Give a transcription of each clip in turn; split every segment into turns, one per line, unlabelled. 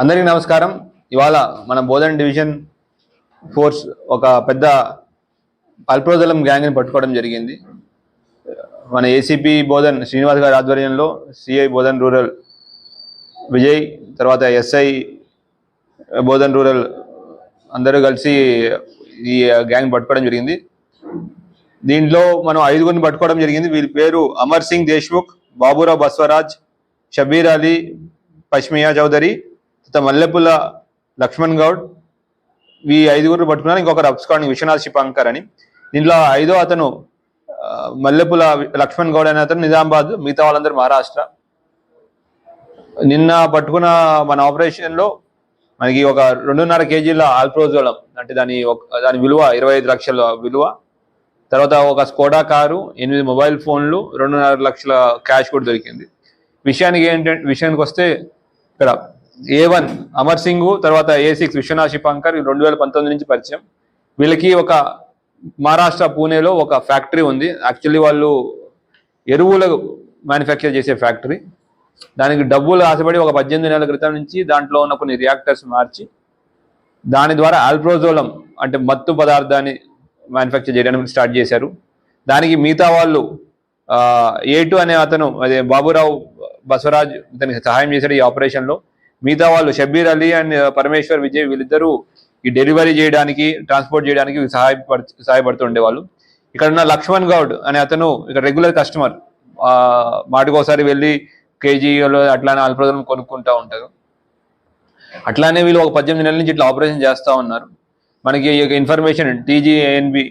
అందరికీ నమస్కారం. ఇవాళ మన బోధన్ డివిజన్ ఫోర్స్ ఒక పెద్ద అల్ప్రోజలం గ్యాంగ్ని పట్టుకోవడం జరిగింది. మన ఏసీపీ బోధన్ శ్రీనివాస్ గారి ఆధ్వర్యంలో సిఐ బోధన్ రూరల్ విజయ్ తర్వాత ఎస్ఐ బోధన్ రూరల్ అందరూ కలిసి ఈ గ్యాంగ్ పట్టుకోవడం జరిగింది. దీంట్లో మనం ఐదుగురిని పట్టుకోవడం జరిగింది. వీరి పేరు అమర్ సింగ్ దేశ్ముఖ్ బాబురావు బస్వరాజ్ షబీర్ అలీ పష్మియా చౌదరి తర్వాత లక్ష్మణ్ గౌడ్ ఈ ఐదుగురు పట్టుకున్నారు. ఇంకొకరు అప్స్కాండ్ విశ్వనాథ్ శిపాంకర్ అని. దీంట్లో ఐదో అతను మల్లెపుల లక్ష్మణ్ గౌడ్ అనే అతను నిజామాబాద్ మిగతా వాళ్ళందరూ మహారాష్ట్ర. నిన్న పట్టుకున్న మన ఆపరేషన్లో మనకి ఒక రెండున్నర కేజీల ఆల్ప్రోజోలం అంటే దాని ఒక- దాని విలువ ఇరవై ఐదు లక్షల విలువ. తర్వాత ఒక స్కోడా కారు ఎనిమిది మొబైల్ ఫోన్లు రెండున్నర లక్షల క్యాష్ కూడా దొరికింది. విషయానికి ఏంటంటే విషయానికి వస్తే ఇక్కడ ఏ వన్ అమర్ సింగ్ తర్వాత ఏ సిక్స్ విశ్వనాథ్ శిపాంకర్ రెండు వేల పంతొమ్మిది నుంచి పరిచయం. వీళ్ళకి ఒక మహారాష్ట్ర పూణేలో ఒక ఫ్యాక్టరీ ఉంది. యాక్చువల్లీ వాళ్ళు ఎరువులు మ్యానుఫ్యాక్చర్ చేసే ఫ్యాక్టరీ. దానికి డబ్బులు ఆశపడి ఒక పద్దెనిమిది నెలల క్రితం నుంచి దాంట్లో ఉన్న కొన్ని రియాక్టర్స్ మార్చి దాని ద్వారా ఆల్ప్రోజోలం అంటే మత్తు పదార్థాన్ని మ్యానుఫ్యాక్చర్ చేయడానికి స్టార్ట్ చేశారు. దానికి మిగతా వాళ్ళు ఏ టూ అనే అతను అదే బాబురావు బసవరాజ్ ఇతనికి సహాయం చేశాడు ఈ ఆపరేషన్లో మిగతా వాళ్ళు షబీర్ అలీ అండ్ పరమేశ్వర్ విజయ్ వీళ్ళిద్దరూ ఈ డెలివరీ చేయడానికి ట్రాన్స్పోర్ట్ చేయడానికి సహాయపడు సహాయపడుతుండే వాళ్ళు ఇక్కడ ఉన్న లక్ష్మణ్ గౌడ్ అనే అతను ఇక్కడ రెగ్యులర్ కస్టమర్. మాటకోసారి వెళ్ళి కేజీలో అట్లానే అల్పదనం కొనుక్కుంటా ఉంటారు. అట్లానే వీళ్ళు ఒక పద్దెనిమిది నెలల నుంచి ఇట్లా ఆపరేషన్ చేస్తూ ఉన్నారు. మనకి ఇన్ఫర్మేషన్ టీజీఏఎన్బి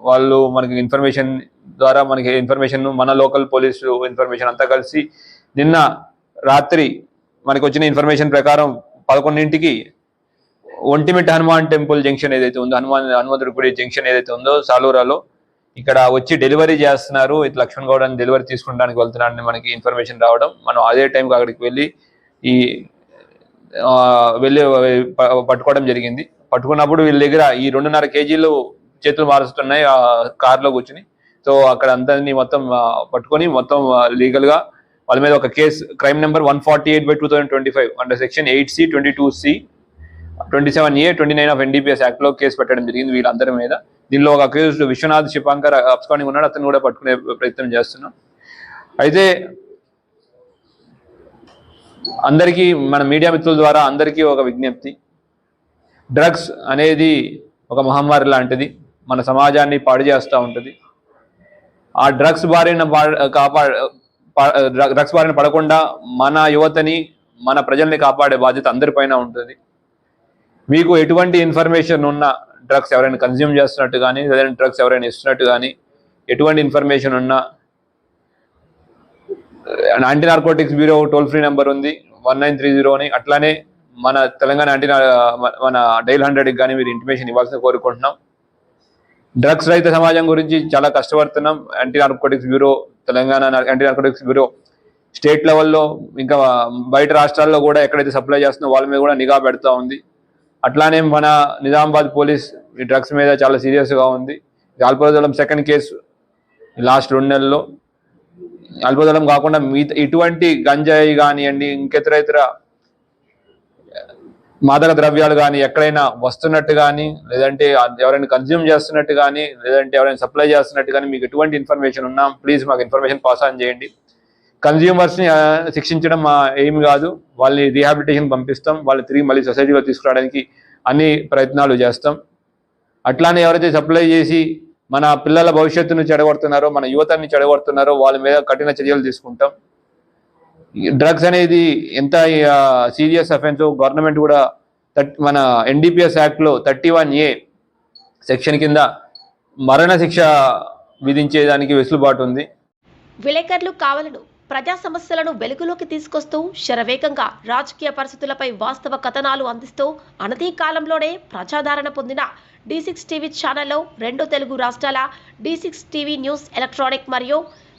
వాళ్ళు మనకి ఇన్ఫర్మేషన్ ద్వారా మనకి ఇన్ఫర్మేషన్ మన లోకల్ పోలీసు ఇన్ఫర్మేషన్ అంతా కలిసి నిన్న రాత్రి మనకు వచ్చిన ఇన్ఫర్మేషన్ ప్రకారం పదకొండింటికి ఒంటిమిట్ హనుమాన్ టెంపుల్ జంక్షన్ ఏదైతే ఉందో హనుమాన్ హనుమంతుడి గుడి జంక్షన్ ఏదైతే ఉందో సాలూరాలో ఇక్కడ వచ్చి డెలివరీ చేస్తున్నారు. ఇట్లా లక్ష్మణ్ గౌడ్ అని డెలివరీ తీసుకుంటానికి వెళ్తున్నాడని మనకి ఇన్ఫర్మేషన్ రావడం. మనం అదే టైంకి అక్కడికి వెళ్ళి ఈ వెళ్ళి పట్టుకోవడం జరిగింది. పట్టుకున్నప్పుడు వీళ్ళ దగ్గర ఈ రెండున్నర కేజీలు చేతులు మారుస్తున్నాయి ఆ కార్లో కూర్చుని. సో అక్కడ అందరినీ మొత్తం పట్టుకొని మొత్తం లీగల్గా వాళ్ళ మీద ఒక case crime number one forty eight by two thousand twenty five under section eight C twenty two C twenty seven A twenty nine of NDPS యాక్ట్లో కేసు పెట్టడం జరిగింది వీళ్ళందరి మీద. దీనిలో ఒక అక్యూజ్డ్ విశ్వనాథ్ శిపాంకర్ అప్స్కాండింగ్ ఉన్నాడు అతను కూడా పట్టుకునే ప్రయత్నం చేస్తున్నాం. అయితే అందరికీ మన మీడియా మిత్రుల ద్వారా అందరికీ ఒక విజ్ఞప్తి. డ్రగ్స్ అనేది ఒక మహమ్మారి లాంటిది మన సమాజాన్ని పాడు చేస్తూ ఉంటుంది. ఆ డ్రగ్స్ బారిన పా- కాపా డ్రగ్స్ బారిన పడకుండా మన యువతని మన ప్రజల్ని కాపాడే బాధ్యత అందరిపైన ఉంటుంది. మీకు ఎటువంటి ఇన్ఫర్మేషన్ ఉన్న డ్రగ్స్ ఎవరైనా కన్జ్యూమ్ చేస్తున్నట్టు కానీ లేదంటే డ్రగ్స్ ఎవరైనా ఇస్తున్నట్టు కానీ ఎటువంటి ఇన్ఫర్మేషన్ ఉన్నా anti narcotics bureau toll free number ఉంది వన్ నైన్ త్రీ జీరో అని అట్లానే మన తెలంగాణ యాంటీ మన డైల్ హండ్రెడ్కి కానీ మీరు ఇంటిమేషన్ ఇవ్వాల్సిన కోరుకుంటున్నాం. డ్రగ్స్ రహిత సమాజం గురించి చాలా కష్టపడుతున్నాం. Anti narcotics bureau Telangana anti narcotics bureau state లెవెల్లో ఇంకా బయట రాష్ట్రాల్లో కూడా ఎక్కడైతే సప్లై చేస్తుందో వాళ్ళ మీద కూడా నిఘా పెడతా ఉంది. అట్లానే మన నిజామాబాద్ పోలీస్ ఈ డ్రగ్స్ మీద చాలా సీరియస్గా ఉంది. అల్పదళం సెకండ్ కేసు లాస్ట్ రెండు నెలల్లో. అల్పదళం కాకుండా మిగతా ఇటువంటి గంజాయి కానివ్వండి ఇంకెతర ఇతర మాదక ద్రవ్యాలు కానీ ఎక్కడైనా వస్తున్నట్టు కానీ లేదంటే ఎవరైనా కన్జ్యూమ్ చేస్తున్నట్టు కానీ లేదంటే ఎవరైనా సప్లై చేస్తున్నట్టు కానీ మీకు ఎటువంటి ఇన్ఫర్మేషన్ ఉన్నా ప్లీజ్ మాకు ఇన్ఫర్మేషన్ పాస్ ఆన్ చేయండి. కన్జ్యూమర్స్ని శిక్షించడం మా ఏం కాదు. వాళ్ళని రీహాబిలిటేషన్ పంపిస్తాం. వాళ్ళు తిరిగి మళ్ళీ సొసైటీలో తీసుకురావడానికి అన్ని ప్రయత్నాలు చేస్తాం. అట్లానే ఎవరైతే సప్లై చేసి మన పిల్లల భవిష్యత్తును చెడగొడుతున్నారో మన యువతని చెడగొడుతున్నారో వాళ్ళ మీద కఠిన చర్యలు తీసుకుంటాం. డ్రగ్స్ అనేది ఎంత సీరియస్ అఫెన్స్ గవర్నమెంట్ కూడా మన ఎన్డీపీఎస్ యాక్ట్లో థర్టీ వన్ ఏ సెక్షన్ కింద మరణ శిక్ష విధించేదానికి వెసులుబాటు ఉంది.
విలేకరులు కావలను ప్రజా సమస్యలను వెలుగులోకి తీసుకొస్తూ శరవేగంగా రాజకీయ పరిస్థితులపై వాస్తవ కథనాలు అందిస్తూ అనతి కాలంలోనే ప్రజాదరణ పొందిన డి సిక్స్ టీవీ ఛానల్లో రెండు తెలుగు రాష్ట్రాల D six TV news electronic మరియు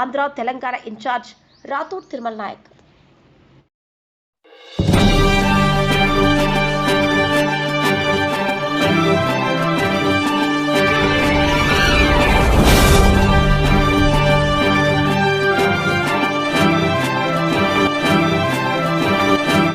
Andhra Telangana incharge Rathur Tirumala Naik.